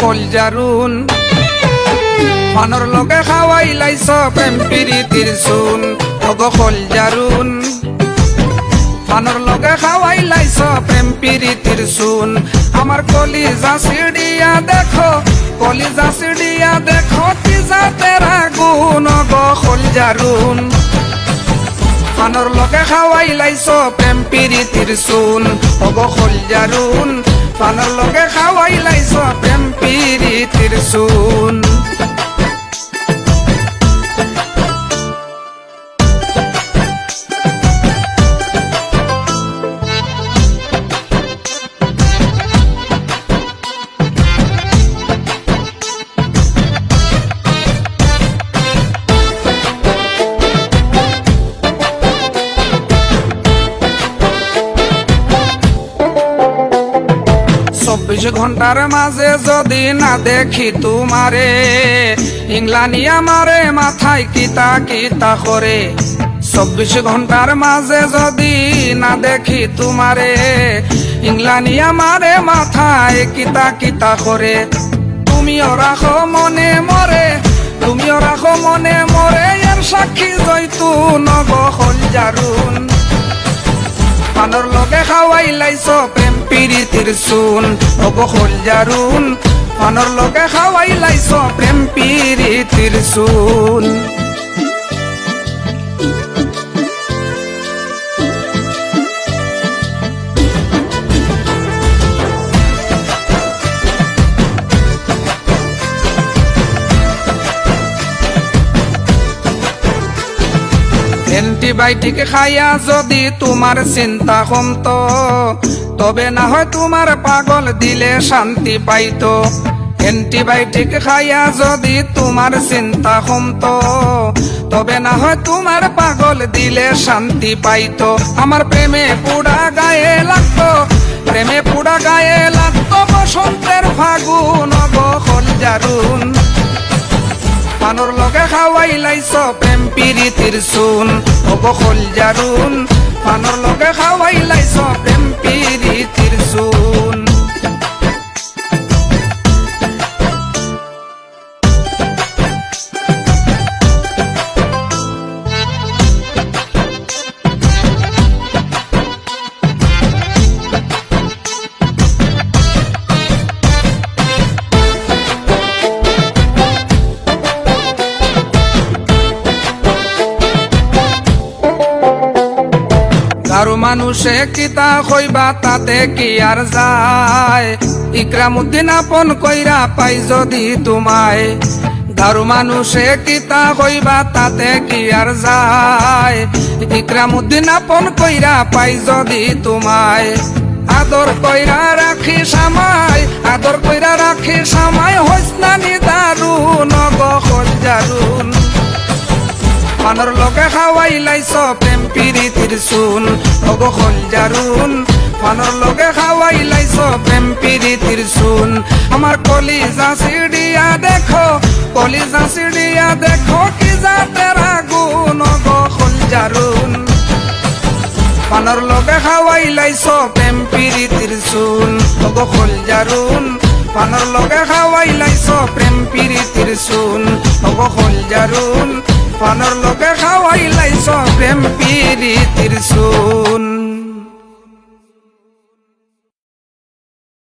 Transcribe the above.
Call জারুন। পানর লগে খাওয়াই লাইছ প্রেম পিরিতির সুন। অগ কল জারুন। পানর লগে খাওয়াই লাইছ প্রেম পিরিতির সুন। আমার কলিজা সিডিয়া দেখো, কলিজা সিডিয়া দেখো তিজা তেরা গুণ অগ কল জারুন। পানর লগে খাওয়াই লাইছ প্রেম পিরিতির সুন। অগ খোল জারুন। পানর লগে খাওয়াইলাইছ প্রেম পিরিতির সুন চব্বিশ ঘণ্টার মাঝে যদি না দেখি তোমারে, ইংলানি আমারে মাথায় কিতা কিতা করে। চব্বিশ ঘণ্টার মাঝে যদি না দেখি তোমারে, ইংলানি আমারে মাথায় কিতা কিতা করে। তুমিও রাখো মনে মরে, তুমিও রাখো মনে মরে, এর সাক্ষী জয়তু নগ হল জারুন খাওয়াই লাইছ প্রেম পিরিতির সুন অগ হল জারুন পানর লগে খাওয়াই লাইছ প্রেম পিরিতির সুন। অ্যান্টিবায়োটিক খাইয়া যদি তোমার চিন্তা কমত তবে না হয় তোমার পাগল দিলে শান্তি পাইতো। অ্যান্টিবায়োটিক খাইয়া যদি তোমার চিন্তা কমত তবে না হয় তোমার পাগল দিলে শান্তি পাইতো। আমার প্রেমে পুরা গায়ে লাগতো, প্রেমে পুরা গায়ে লাগতো বসন্তের ফাগুন গহল জারুন পানর লগে খাওয়াই লাইছ প্রেম পিরিতির সুন। অগ খোল জারুন পানর লগে খাওয়াই লাইছ প্রেম পিরিতির কারও মানুষে কিতা কইবা তাতে কি আর যায়? ইকরামুদ্দিন আপন কইরা পাই যদি তোমায়। দারু মানুষে কিতা কইবা তাতে কি আর যায়? ইকরামুদ্দিন আপন কইরা পাই যদি তোমায়। আদর কইরা রাখি সামাই আদর কইরা রাখি সামাই হইসনানি দারু পানর লগে খাওয়াই লাইছ প্রেম পিরিতির সুন অগ খল জারুন পানর লগে খাওয়াই লাইছ প্রেম পিরিতির সুন আমার কলিজা সিডিয়া দেখো, কলিজা সিডিয়া দেখো কি যা তেরা গুণ অগ খল জারুন। পানর লগে খাওয়াই লাইছ প্রেম পিরিতির সুন অগ খল জারুন। পানর লগে খাওয়াই লাইছ প্রেম পিরিতির সুন অগ খল জারুন। ফানোর লোকে খাওয়াইলাইছ প্রেম পিরিতির সুন